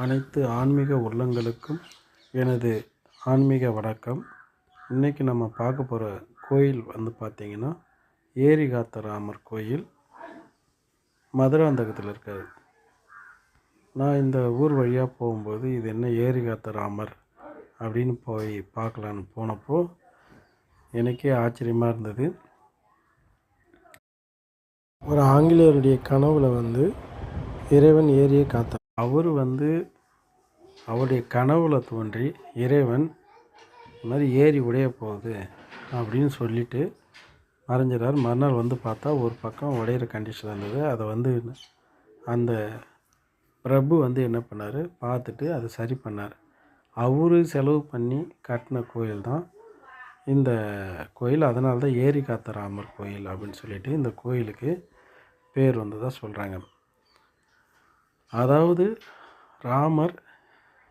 அனைத்து ஆன்மீக உள்ளங்களுக்கும் எனது ஆன்மீக வணக்கம். இன்றைக்கி நம்ம பார்க்க போகிற கோயில் வந்து பார்த்திங்கன்னா ஏரிகாத்த ராமர் கோயில். மதுராந்தகத்தில் இருக்காது நான் இந்த ஊர் வழியாக போகும்போது இது என்ன ஏரிகாத்த ராமர் அப்படின்னு போய் பார்க்கலான்னு போனப்போ எனக்கே ஆச்சரியமாக இருந்தது. ஒரு ஆங்கிலேயருடைய கனவில் வந்து இறைவன் ஏரியை காத்தான் அவர் வந்து அவருடைய கனவுல தோன்றி இறைவன் இந்த மாதிரி ஏரி உடைய போகுது அப்படின்னு சொல்லிட்டு மறைஞ்சிறார். மறுநாள் வந்து பார்த்தா ஒரு பக்கம் உடையிற கண்டிஷன் இருந்தது. அதை வந்து அந்த பிரபு வந்து என்ன பண்ணார்? பார்த்துட்டு அதை சரி பண்ணார். அவரு செலவு பண்ணி கட்டின கோயில் தான் இந்த கோயில். அதனால தான் ஏரி காத்த ராமர் கோயில் அப்படின்னு சொல்லிட்டு இந்த கோயிலுக்கு பேர் வந்ததாக சொல்கிறாங்க அதாவது ராமர்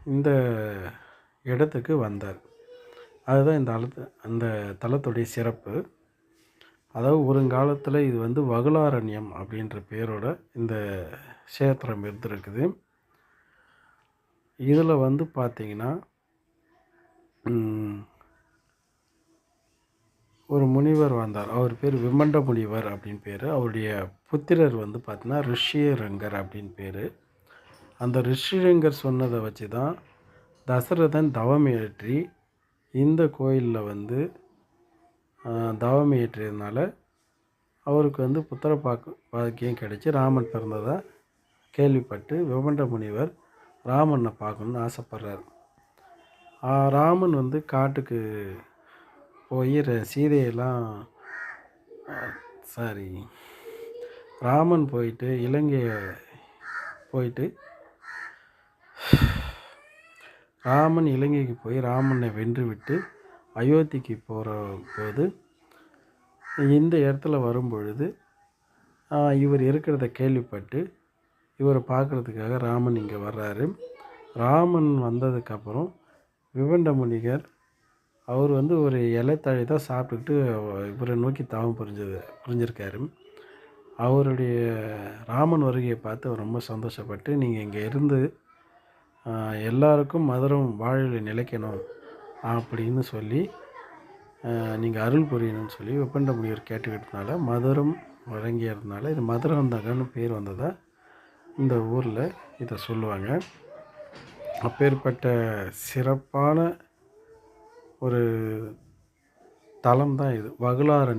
இந்த இடத்துக்கு வந்தார். அதுதான் இந்த அழுத்த அந்த தலத்துடைய சிறப்பு. அதாவது ஒருங்காலத்தில் இது வந்து வகுலாரண்யம் அப்படின்ற பேரோட இந்த கஷேத்திரம் இருந்திருக்குது. இதில் வந்து பார்த்திங்கன்னா ஒரு முனிவர் வந்தார். அவர் பேர் விமண்ட முனிவர் அப்படின்னு பேர். அவருடைய புத்திரர் வந்து பார்த்தீங்கன்னா ரிஷியரங்கர் அப்படின்னு பேர். அந்த ரிஷிலிங்கர் சொன்னதை வச்சு தான் தசரதன் தவம் ஏற்றி இந்த கோயிலில் வந்து தவம் ஏற்றியதுனால அவருக்கு வந்து புத்திர பாக்கு பாக்கியம் கிடைச்சி ராமன் பிறந்ததாக கேள்விப்பட்டு விபண்ட முனிவர் ராமனை பார்க்கணுன்னு ஆசைப்பட்றார். ராமன் வந்து காட்டுக்கு போய் சீதையெல்லாம் சாரி ராமன் போயிட்டு இலங்கையை போயிட்டு ராமன் இலங்கைக்கு போய் ராமனை வென்று விட்டு அயோத்திக்கு போகிற போது இந்த இடத்துல வரும்பொழுது இவர் இருக்கிறத கேள்விப்பட்டு இவரை பார்க்குறதுக்காக ராமன் இங்கே வர்றாரு. ராமன் வந்ததுக்கப்புறம் விவண்ட முனிகர் அவர் வந்து ஒரு இலைத்தழி தான் சாப்பிட்டுக்கிட்டு இவரை நோக்கி தவம் புரிஞ்சது புரிஞ்சிருக்காரு. அவருடைய ராமன் வருகையை பார்த்து அவர் ரொம்ப சந்தோஷப்பட்டு நீங்கள் இங்கே இருந்து எல்லாருக்கும் மதுரம் வாழ்வில் நிலைக்கணும் அப்படின்னு சொல்லி நீங்கள் அருள் புரியணும்னு சொல்லி வெப்பண்ட முனிவர் கேட்டுக்கிட்டதுனால மதுரம் வழங்கியதுனால இது மதுரந்தகன்னு பேர் வந்ததாக இந்த ஊரில் இதை சொல்லுவாங்க. அப்பேற்பட்ட சிறப்பான ஒரு தலம் தான் இது. வகுலாரண்யம்